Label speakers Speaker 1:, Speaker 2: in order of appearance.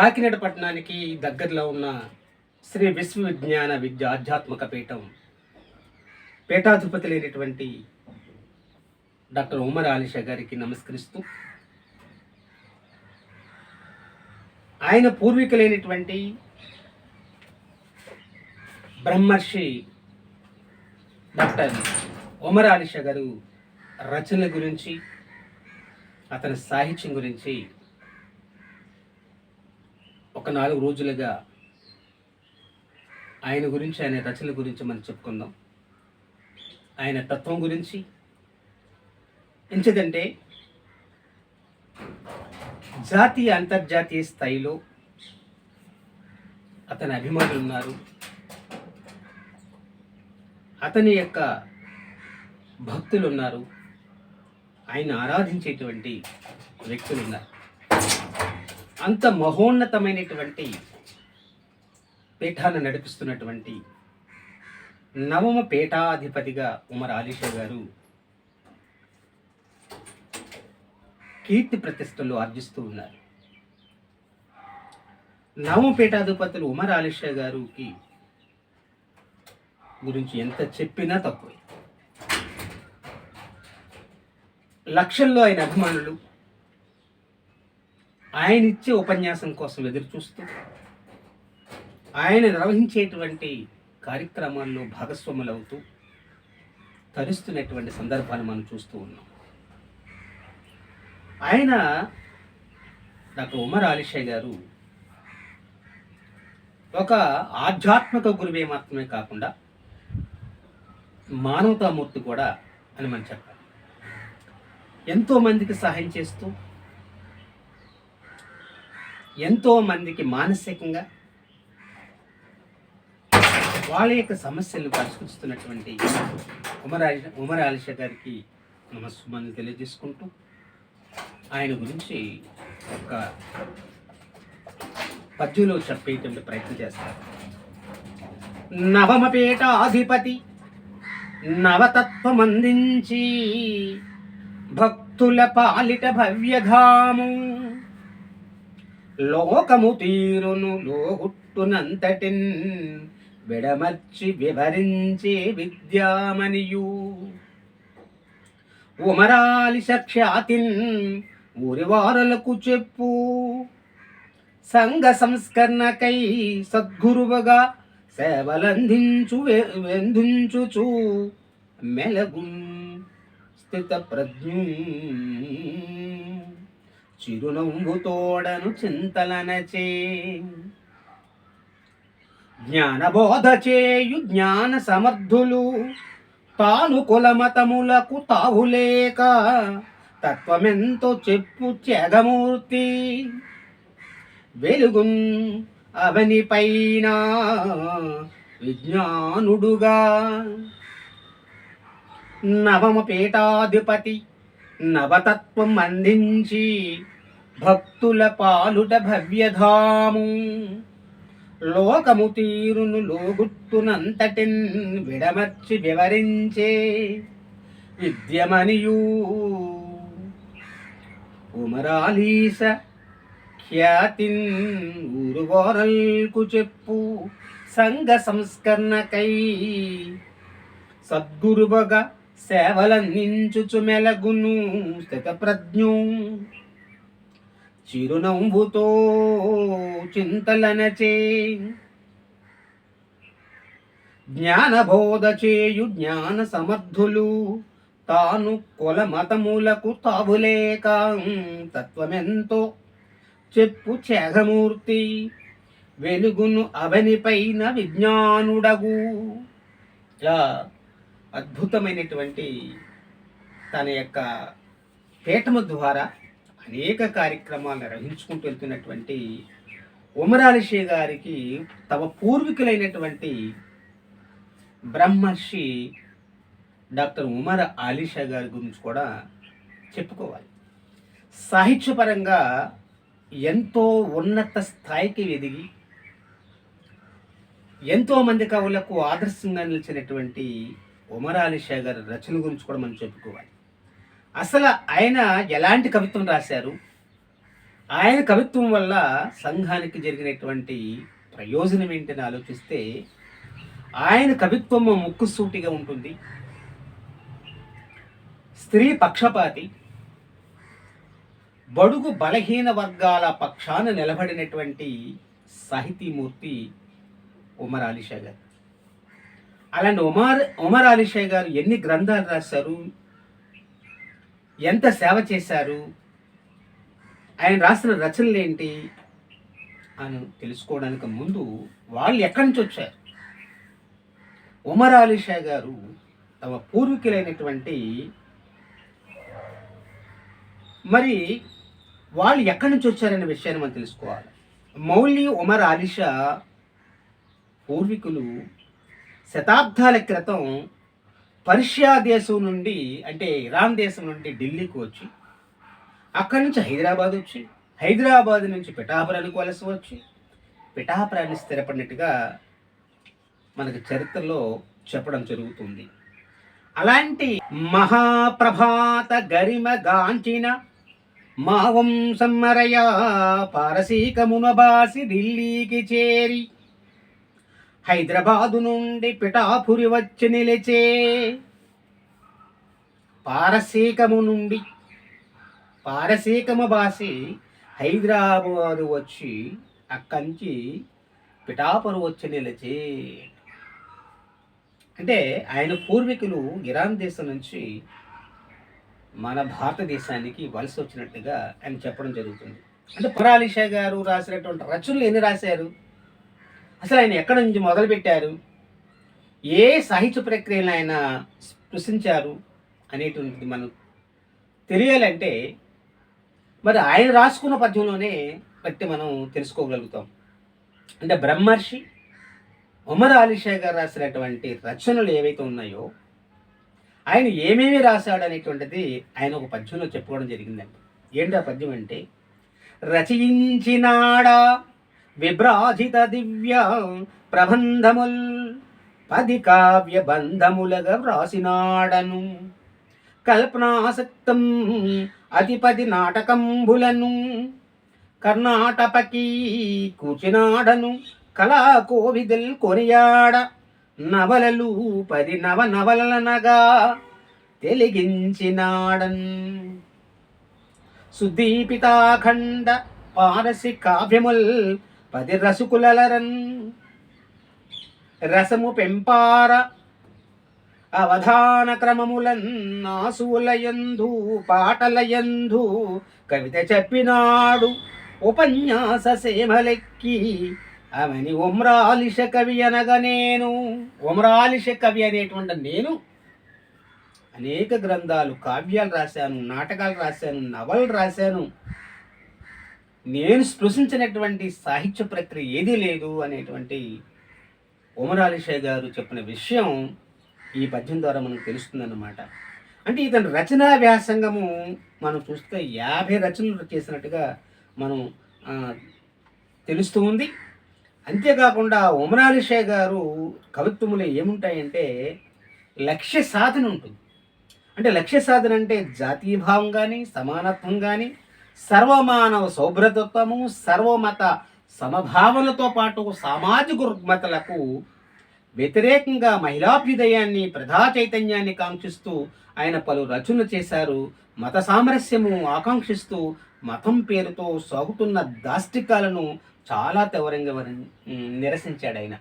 Speaker 1: కాకినాడ పట్టణానికి దగ్గరలో ఉన్న శ్రీ విశ్వవిజ్ఞాన విద్య ఆధ్యాత్మిక పీఠం పీఠాధిపతి లేనటువంటి డాక్టర్ ఉమర్ ఆలిషా గారికి నమస్కరిస్తూ ఆయన పూర్వీకులైనటువంటి బ్రహ్మర్షి డాక్టర్ ఉమర్ ఆలిషా గారు రచనల గురించి అతని సాహిత్యం గురించి ఒక నాలుగు రోజులుగా ఆయన గురించి ఆయన రచనల గురించి మనం చెప్పుకుందాం. ఆయన తత్వం గురించి. ఎంచదంటే జాతీయ అంతర్జాతీయ స్థాయిలో అతని అభిమానులు ఉన్నారు. అతని యొక్క భక్తులు ఉన్నారు. ఆయన ఆరాధించేటువంటి వ్యక్తులు ఉన్నారు. అంత మహోన్నతమైనటువంటి పీఠాన్ని నడిపిస్తున్నటువంటి నవమ పీఠాధిపతిగా ఉమర్ ఆలీషా గారు కీర్తి ప్రతిష్టలు ఆర్జిస్తూ ఉన్నారు. నవమ పీఠాధిపతులు ఉమర్ ఆలీషా గారికి గురించి ఎంత చెప్పినా తక్కువే. లక్షల్లో ఆయన అభిమానులు ఆయన ఇచ్చే ఉపన్యాసం కోసం ఎదురు చూస్తూ ఆయన నిర్వహించేటువంటి కార్యక్రమాల్లో భాగస్వాములవుతూ తరుస్తున్నటువంటి సందర్భాలు మనం చూస్తూ ఉన్నాం. ఆయన డాక్టర్ ఉమర్ ఆలిషా గారు ఒక ఆధ్యాత్మిక గురువే మాత్రమే కాకుండా మానవతామూర్తి కూడా అని మనం చెప్పాలి. ఎంతోమందికి సహాయం చేస్తూ ఎంతో మందికి మానసికంగా వాళ్ళ యొక్క సమస్యలను పరిష్కరిస్తున్నటువంటి ఉమర్ ఆలి ఉమర్ ఆలిషా గారికి నమస్సుమాన్ని తెలియజేసుకుంటూ ఆయన గురించి ఒక పద్యంలో చెప్పేటువంటి ప్రయత్నం చేస్తారు నవమపేట అధిపతి నవతత్వమందించి భక్తుల పాలిట భవ్యధాము లోకము తీరును లోగుట్టునంతటిన్ విడమర్చి వివరించే విద్యామనియు. ఉమరాలి సఖ్యాతిన్ ఊరివారలకు చెప్పు. సంఘ సంస్కరణకై సద్గురువుగా సేవలందించు వె- వెందించుచు. మెలగు స్థిత ప్రజ్ఞ చిరునవ్వుతోడను చింతలనచే. జ్ఞానబోధ చేయు జ్ఞాన సమర్థులు తాను కులమతములకు తావులేక తత్వమెంతో చెప్పు త్యాగమూర్తి. వెలుగున్ అవని పైన విజ్ఞానుడుగా. నవమ పీఠాధిపతి నవతత్వం అందించి భక్తుల పాలుట భవ్యధాము. లోకము తీరును లోగుట్టునంతటిన్ విడమర్చి వివరించే విద్యమనియు. ఉమరాలీస ఖ్యాతిన్ ఊరుగోరల్కు చెప్పు సంఘ సంస్కరణకై సద్గురువగా సేవలందించుచు మెలగును స్థిత ప్రజ్ఞు చిరునవ్వుతో చింతలనచే. జ్ఞానబోధ చేయు జ్ఞాన సమర్థులు తాను కుల మతములకు తావులేక తత్వమెంతో చెప్పు చేఘమూర్తి వెలుగును అవనిపైన విజ్ఞానుడగు. ఇలా అద్భుతమైనటువంటి తన యొక్క పీఠము ద్వారా అనేక కార్యక్రమాలు నిర్వహించుకుంటూ వెళ్తున్నటువంటి ఉమరాలిషే గారికి తమ పూర్వీకులైనటువంటి బ్రహ్మర్షి డాక్టర్ ఉమర్ ఆలిషా గారి గురించి కూడా చెప్పుకోవాలి. సాహిత్యపరంగా ఎంతో ఉన్నత స్థాయికి ఎదిగి ఎంతో మంది కవులకు ఆదర్శంగా నిలిచినటువంటి ఉమర్ ఆలిషా గారి రచన గురించి కూడా మనం చెప్పుకోవాలి. అసలు ఆయన ఎలాంటి కవిత్వం రాశారు? ఆయన కవిత్వం వల్ల సంఘానికి జరిగినటువంటి ప్రయోజనం ఏంటని ఆలోచిస్తే ఆయన కవిత్వం ముక్కుసూటిగా ఉంటుంది. స్త్రీ పక్షపాతి బడుగు బలహీన వర్గాల పక్షాన నిలబడినటువంటి సాహితీమూర్తి ఉమర్ అలీషా గారు. అలాంటి ఉమర్ ఉమర్ అలీషా గారు ఎన్ని గ్రంథాలు రాశారు? ఎంత సేవ చేశారు? ఆయన రాసిన రచనలు ఏంటి? అని తెలుసుకోవడానికి ముందు వాళ్ళు ఎక్కడి నుంచి వచ్చారు? ఉమర్ అలీషా గారు తమ పూర్వీకులైనటువంటి మరి వాళ్ళు ఎక్కడి నుంచి వచ్చారనే విషయాన్ని మనం తెలుసుకోవాలి. మౌలి ఉమర్ అలీషా పూర్వీకులు శతాబ్దాల క్రితం పర్షియా దేశం నుండి అంటే ఇరాన్ దేశం నుండి ఢిల్లీకి వచ్చి అక్కడి నుంచి హైదరాబాద్ వచ్చి హైదరాబాద్ నుంచి పిఠాపురానికి వలస వచ్చి పిఠాపురాన్ని స్థిరపడినట్టుగా మనకి చరిత్రలో చెప్పడం జరుగుతుంది. అలాంటి మహాప్రభాత గరిమ గాంచిన మా వంశమరయా పారసీకమున బాసి ఢిల్లీకి చేరి హైదరాబాదు నుండి పిఠాపురి వచ్చి నిలిచే పారసీకము నుండి పారసీకము బాసి హైదరాబాదు వచ్చి అక్కంచి నుంచి పిఠాపురు వచ్చి నిలిచే. అంటే ఆయన పూర్వీకులు ఇరాన్ దేశం నుంచి మన భారతదేశానికి వలస వచ్చినట్టుగా ఆయన చెప్పడం జరుగుతుంది. అంటే పురాలిషా గారు రాసినటువంటి రచనలు ఎన్ని రాశారు? అసలు ఆయన ఎక్కడి నుంచి మొదలుపెట్టారు ఏ సాహిత్య ప్రక్రియను ఆయన స్పృశించారు అనేటువంటిది మనం తెలియాలంటే మరి ఆయన రాసుకున్న పద్యంలోనే బట్టి మనం తెలుసుకోగలుగుతాం. అంటే బ్రహ్మర్షి ఉమర్ అలీషా గారు రాసినటువంటి రచనలు ఏవైతే ఉన్నాయో ఆయన ఏమేమి రాశాడు అనేటువంటిది ఆయన ఒక పద్యంలో చెప్పుకోవడం జరిగిందండి. ఏంటి ఆ పద్యం అంటే రచయించినాడా విభ్రాజిత దివ్య ప్రబంధముల్ పది కావ్య బంధములగా వ్రాసినాడను కల్పనాసక్తం అతిపది నాటకంబులను కర్ణాటపకి కూచినాడను కళా కోవిదల్ కొనియాడ నవలలు పది నవ నవలనగా తెలిగించినాడన్. సుదీపితాఖండ పారసి కావ్యముల్ పది రసుకులరన్ రసము పెంపార. అవధాన క్రమములన్ నాసులయందు పాటలయందు కవిత చెప్పినాడు. ఉపన్యాస సేమలెక్కి అవని ఉమ్రాలిష కవి అనగా నేను. ఉమ్రాలిష కవి అనేటువంటి నేను. అనేక గ్రంథాలు కావ్యాలు రాశాను నాటకాలు రాశాను నవలు రాశాను. నేను స్పృశించినటువంటి సాహిత్య ప్రక్రియ ఏదీ లేదు అనేటువంటి ఉమరాలిషే గారు చెప్పిన విషయం ఈ పద్యం ద్వారా మనకు తెలుస్తుందన్నమాట. అంటే ఇతని రచనా వ్యాసంగము మనం చూస్తే యాభై రచనలు చేసినట్టుగా మనం తెలుస్తూ ఉంది. అంతేకాకుండా ఉమరాలిషే గారు కవిత్వములు ఏముంటాయంటే లక్ష్య సాధన ఉంటుంది. అంటే లక్ష్య సాధన అంటే జాతీయభావం కానీ సమానత్వం కానీ సర్వమానవ సౌభ్రతత్వము సర్వమత సమభావనతో పాటు సామాజిక రుగ్మతలకు వ్యతిరేకంగా మహిళాభ్యుదయాన్ని ప్రధా చైతన్యాన్ని కాంక్షిస్తూ ఆయన పలు రచనలు చేశారు. మత సామరస్యము ఆకాంక్షిస్తూ మతం పేరుతో సాగుతున్న దాష్టికాలను చాలా తీవ్రంగా నిరసించాడు ఆయన.